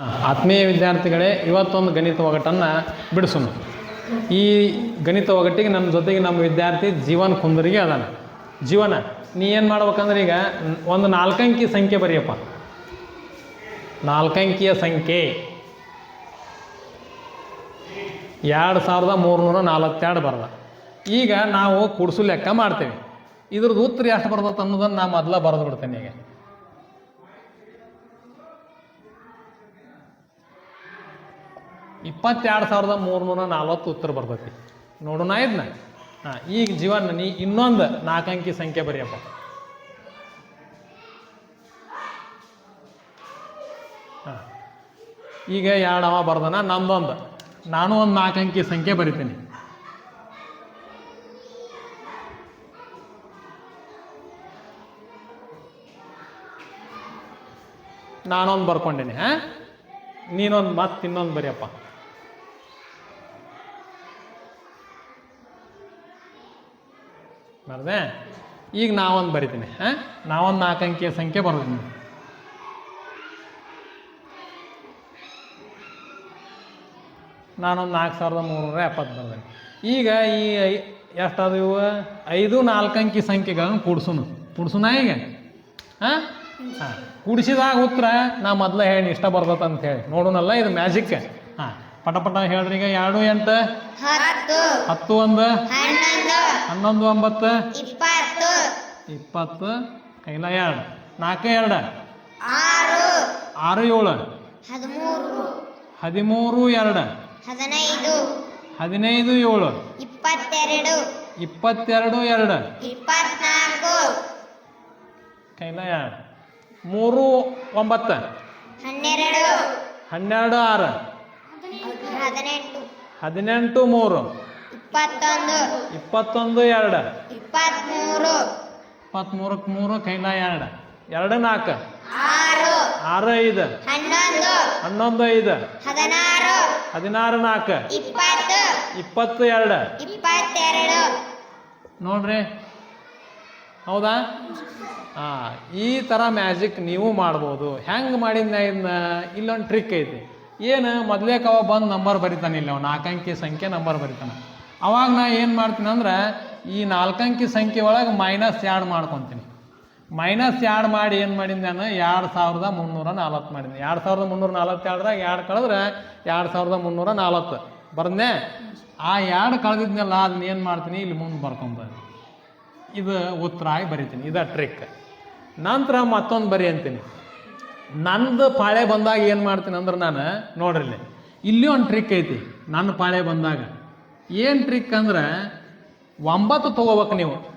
ಆತ್ಮೀಯ ವಿದ್ಯಾರ್ಥಿಗಳೇ, ಇವತ್ತೊಂದು ಗಣಿತ ಒಗಟನ್ನು ಬಿಡಿಸೋಣ. ಈ ಗಣಿತ ಒಗಟ್ಟಿಗೆ ನಮ್ಮ ಜೊತೆಗೆ ನಮ್ಮ ವಿದ್ಯಾರ್ಥಿ ಜೀವನ್ ಕುಂದರಿಗೆ ಅದಾನೆ. ಜೀವನ, ನೀ ಏನು ಮಾಡ್ಬೇಕಂದ್ರೆ ಈಗ ಒಂದು ನಾಲ್ಕಂಕಿ ಸಂಖ್ಯೆ ಬರೆಯಪ್ಪ. ನಾಲ್ಕಂಕಿಯ ಸಂಖ್ಯೆ. ಎರಡು ಸಾವಿರದ ಮೂರುನೂರ ನಲ್ವತ್ತೆರಡು ಬರ್ದ. ಈಗ ನಾವು ಕೂಡಿಸು ಲೆಕ್ಕ ಮಾಡ್ತೇವೆ. ಇದ್ರದ್ದು ಉತ್ತರ ಎಷ್ಟು ಬರ್ತದೆ ಅನ್ನೋದನ್ನು ನಾ ಮೊದಲ ಬರೆದು ಬಿಡ್ತೇನೆ ಈಗ. ಇಪ್ಪತ್ತೆರಡು ಸಾವಿರದ ಮೂರುನೂರ ನಲ್ವತ್ತು ಉತ್ತರ ಬರ್ತೈತಿ. ನೋಡೋಣ ಇದನ್ನ ಹಾಂ, ಈಗ ಜೀವನ, ನೀ ಇನ್ನೊಂದು ನಾಲ್ಕಂಕಿ ಸಂಖ್ಯೆ ಬರೆಯಪ್ಪ. ಹಾಂ, ಈಗ ಎರಡು ಅವ ಬರ್ದನ, ನಂದೊಂದು. ನಾನು ಒಂದು ನಾಲ್ಕಂಕಿ ಸಂಖ್ಯೆ ಬರಿತೀನಿ. ನಾನೊಂದು ಬರ್ಕೊಂಡೇನಿ, ಹಾಂ? ನೀನೊಂದು ಮತ್ತೆ ಇನ್ನೊಂದು ಬರೆಯಪ್ಪ. ಬರ್ದೆ ಈಗ ನಾವೊಂದು ಬರಿತೀನಿ, ಹಾಂ? ನಾವೊಂದು ನಾಲ್ಕು ಅಂಕಿಯ ಸಂಖ್ಯೆ ಬರ್ತೀನಿ ನಾನೊಂದು ನಾಲ್ಕು ಸಾವಿರದ ಮೂರುನೂರ ಎಪ್ಪತ್ತು ಬರ್ದೇನೆ. ಈಗ ಈ ಎಷ್ಟಾದ ಇವು? ಐದು ನಾಲ್ಕು ಅಂಕಿ ಸಂಖ್ಯೆಗಳನ್ನು ಕೂಡ್ಸುನು. ಕೂಡ್ಸುನ ಈಗ? ಹಾಂ? ಹಾಂ. ಕೂಡಿಸಿದಾಗ ಉತ್ತರ ನಾ ಮೊದಲೇ ಹೇಳಿ ಇಷ್ಟ ಬರ್ತೈತೆ ಅಂತ ಹೇಳಿ. ನೋಡೋಣಲ್ಲ ಇದು ಮ್ಯಾಜಿಕ್. ಹಾಂ. ಪಟ ಪಟ ಹೇಳ್ರಿ ಈಗ. ಎರಡು ಎಂಟು? ಹತ್ತು. ಒಂದು? ಹನ್ನೊಂದು. ಒಂಬತ್ತು? ಇಪ್ಪತ್ತು. ಕೈಲ ಎರಡು. ನಾಲ್ಕು ಎರಡು? ಆರು. ಆರು ಏಳು? ಹದಿಮೂರು. ಹದಿಮೂರು ಎರಡು? ಹದಿನೈದು. ಹದಿನೈದು ಏಳು? ಇಪ್ಪತ್ತೆರಡು. ಇಪ್ಪತ್ತೆರಡು ಎರಡು? ಇಪ್ಪತ್ನಾಲ್ಕು. ಕೈಲ ಎರಡು. ಮೂರು ಒಂಬತ್ತು? ಹನ್ನೆರಡು. ಹನ್ನೆರಡು ಆರು? ಹದಿನೆಂಟು. ಹದಿನೆಂಟು ಮೂರು. ಇಪ್ಪತ್ತೊಂದು. ಇಪ್ಪತ್ತೊಂದು ಎರಡು. ಇಪ್ಪತ್ತ್ಮೂರು. ಇಪ್ಪತ್ತ್ಮೂರಕ್ಕೆ ಮೂರು ಕೈಲ ಎರಡು. ಎರಡು ನಾಲ್ಕು. ಆರು. ಆರು ಐದು. ಹನ್ನೊಂದು. ಹನ್ನೊಂದು ಐದು. ಹದಿನಾರು. ಹದಿನಾರು ನಾಲ್ಕು. ಇಪ್ಪತ್ತು. ಇಪ್ಪತ್ತು ಎರಡು. ಇಪ್ಪತ್ತೆರಡು. ನೋಡ್ರಿ. ಹೌದಾ? ಹಾಂ ಈ ಥರ ಮ್ಯಾಜಿಕ್ ನೀವು ಮಾಡ್ಬೋದು. ಹೆಂಗೆ ಮಾಡಿದ್ನ ಇದನ್ನ ಇಲ್ಲೊಂದು ಟ್ರಿಕ್ ಐತಿ. ಏನು ಮೊದಲೇ ಕವ ಬಂದು ನಂಬರ್ ಬರಿತಾನೆ ಇಲ್ಲಿ ಅವನು ನಾಲ್ಕಂಕಿ ಸಂಖ್ಯೆ ನಂಬರ್ ಬರಿತಾನೆ. ಅವಾಗ ನಾ ಏನು ಮಾಡ್ತೀನಿ ಅಂದ್ರೆ ಈ ನಾಲ್ಕಂಕಿ ಸಂಖ್ಯೆ ಒಳಗೆ ಮೈನಸ್ ಎರಡು ಮಾಡ್ಕೊತೀನಿ. ಮೈನಸ್ ಎರಡು ಮಾಡಿ ಏನು ಮಾಡಿದ್ದೆ ನಾನು? ಎರಡು ಸಾವಿರದ ಮುನ್ನೂರ ನಾಲ್ವತ್ತು ಮಾಡಿದ್ದೆ ಎರಡು ಸಾವಿರದ ಮುನ್ನೂರ ನಾಲ್ವತ್ತೆರಡ್ರಾಗ ಎರಡು ಕಳೆದ್ರೆ ಎರಡು ಸಾವಿರದ ಮುನ್ನೂರ ನಾಲ್ವತ್ತು. ಬರ್ದೆ ಆ ಎರಡು ಕಳೆದಿದ್ನೆಲ್ಲ, ಅದನ್ನ ಏನು ಮಾಡ್ತೀನಿ? ಇಲ್ಲಿ ಮುಂದೆ ಬರ್ಕೊಂಬರ್ ಇದು ಉತ್ತರ ಆಗಿ ಬರಿತೀನಿ. ಇದು ಟ್ರಿಕ್ ನಂತರ ಮತ್ತೊಂದು ಬರಿ ಅಂತೀನಿ. ನಂದು ಪಾಳೆ ಬಂದಾಗ ಏನು ಮಾಡ್ತೀನಿ ಅಂದ್ರೆ ನಾನು ನೋಡ್ರಿ ಇಲ್ಲಿ. ಒಂದು ಟ್ರಿಕ್ ಐತಿ, ನನ್ನ ಪಾಳೆ ಬಂದಾಗ. ಏನು ಟ್ರಿಕ್ ಅಂದ್ರೆ ಒಂಬತ್ತು ತೊಗೋಬೇಕು ನೀವು.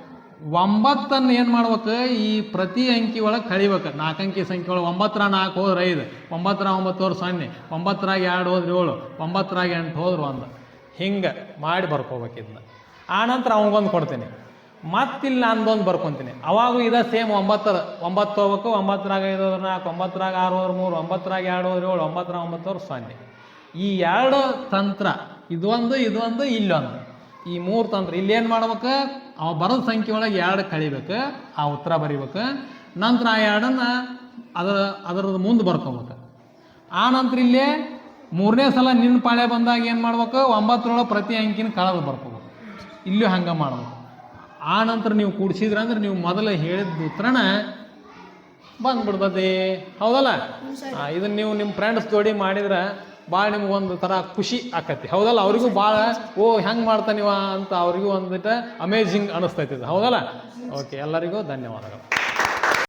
ಒಂಬತ್ತನ್ನು ಏನು ಮಾಡ್ಬೇಕು? ಈ ಪ್ರತಿ ಅಂಕಿ ಒಳಗೆ ಕಳಿಬೇಕು. ನಾಲ್ಕು ಅಂಕಿ ಸಂಖ್ಯೆ ಒಳಗೆ ಒಂಬತ್ತರ ನಾಲ್ಕು ಹೋದ್ರೆ ಐದು, ಒಂಬತ್ತರ ಒಂಬತ್ತು ಸೊನ್ನೆ, ಒಂಬತ್ತರಾಗ ಎರಡು ಹೋದ್ರೆ ಏಳು, ಒಂಬತ್ತರಾಗ ಎಂಟು ಹೋದ್ರೆ ಒಂದು. ಹಿಂಗೆ ಮಾಡಿ ಬರ್ಕೋಬೇಕು ಇದನ್ನ ನಂತರ ಅವಂಗೊಂದು ಕೊಡ್ತೀನಿ. ಮತ್ತಿಲ್ಲಿ ಅಂದೊಂದು ಬರ್ಕೊತೀನಿ. ಅವಾಗೂ ಇದ ಸೇಮ್ ಒಂಬತ್ತರ, ಒಂಬತ್ತು ಹೋಗ್ಬೇಕು ಒಂಬತ್ತರಾಗ ಐದು ಹೋದ್ರೆ ನಾಲ್ಕು, ಒಂಬತ್ತರಾಗ ಆರು ಹೋದ್ರೆ ಮೂರು, ಒಂಬತ್ತರಾಗ ಎರಡು ಹೋದ್ರೆ ಏಳು, ಒಂಬತ್ತರ ಒಂಬತ್ತು ಹೋದ್ರೆ ಸೊನ್ನೆ ಈ ಎರಡು ತಂತ್ರ ಇದೊಂದು ಇದೊಂದು ಇಲ್ಲೊಂದು. ಈ ಮೂರು ತಂತ್ರ ಇಲ್ಲಿ ಏನು ಮಾಡ್ಬೇಕು? ಅವ ಬರೋದ ಸಂಖ್ಯೆ ಒಳಗೆ ಎರಡು ಕಳಿಬೇಕು, ಆ ಉತ್ತರ ಬರಿಬೇಕು. ನಂತರ ಆ ಎರಡನ್ನು ಅದರ ಅದರದ್ದು ಮುಂದೆ ಬರ್ಕೊಬೇಕು. ಆ ನಂತರ ಇಲ್ಲೇ ಮೂರನೇ ಸಲ ನಿನ್ನ ಪಾಳೆ ಬಂದಾಗ ಏನು ಮಾಡ್ಬೇಕು? ಒಂಬತ್ತರೊಳಗೆ ಪ್ರತಿ ಅಂಕಿನ ಕಳೆದು ಬರ್ಕೋಬೇಕು. ಇಲ್ಲೂ ಹಂಗೆ ಮಾಡ್ಬೇಕು. ಆ ನಂತರ ನೀವು ಕೂಡಿಸಿದ್ರ ಅಂದ್ರೆ ನೀವು ಮೊದಲು ಹೇಳಿದ ಉತ್ತರನ ಬಂದ್ಬಿಡ್ತದೆ. ಹೌದಲ್ಲ? ಇದನ್ನ ನೀವು ನಿಮ್ಮ ಫ್ರೆಂಡ್ಸ್ ಜೋಡಿ ಮಾಡಿದ್ರೆ ಭಾಳ ನಿಮ್ಗೊಂದು ಥರ ಖುಷಿ ಆಕತಿ. ಹೌದಲ್ಲ? ಅವರಿಗೂ ಭಾಳ ಓ ಹೆಂಗೆ ಮಾಡ್ತಾನಿವ? ಅಂತ ಅವರಿಗೂ ಒಂದಿಟ್ಟು ಅಮೇಝಿಂಗ್ ಅನಿಸ್ತೈತಿ ಹೌದಲ್ಲ? ಓಕೆ ಎಲ್ಲರಿಗೂ ಧನ್ಯವಾದಗಳು.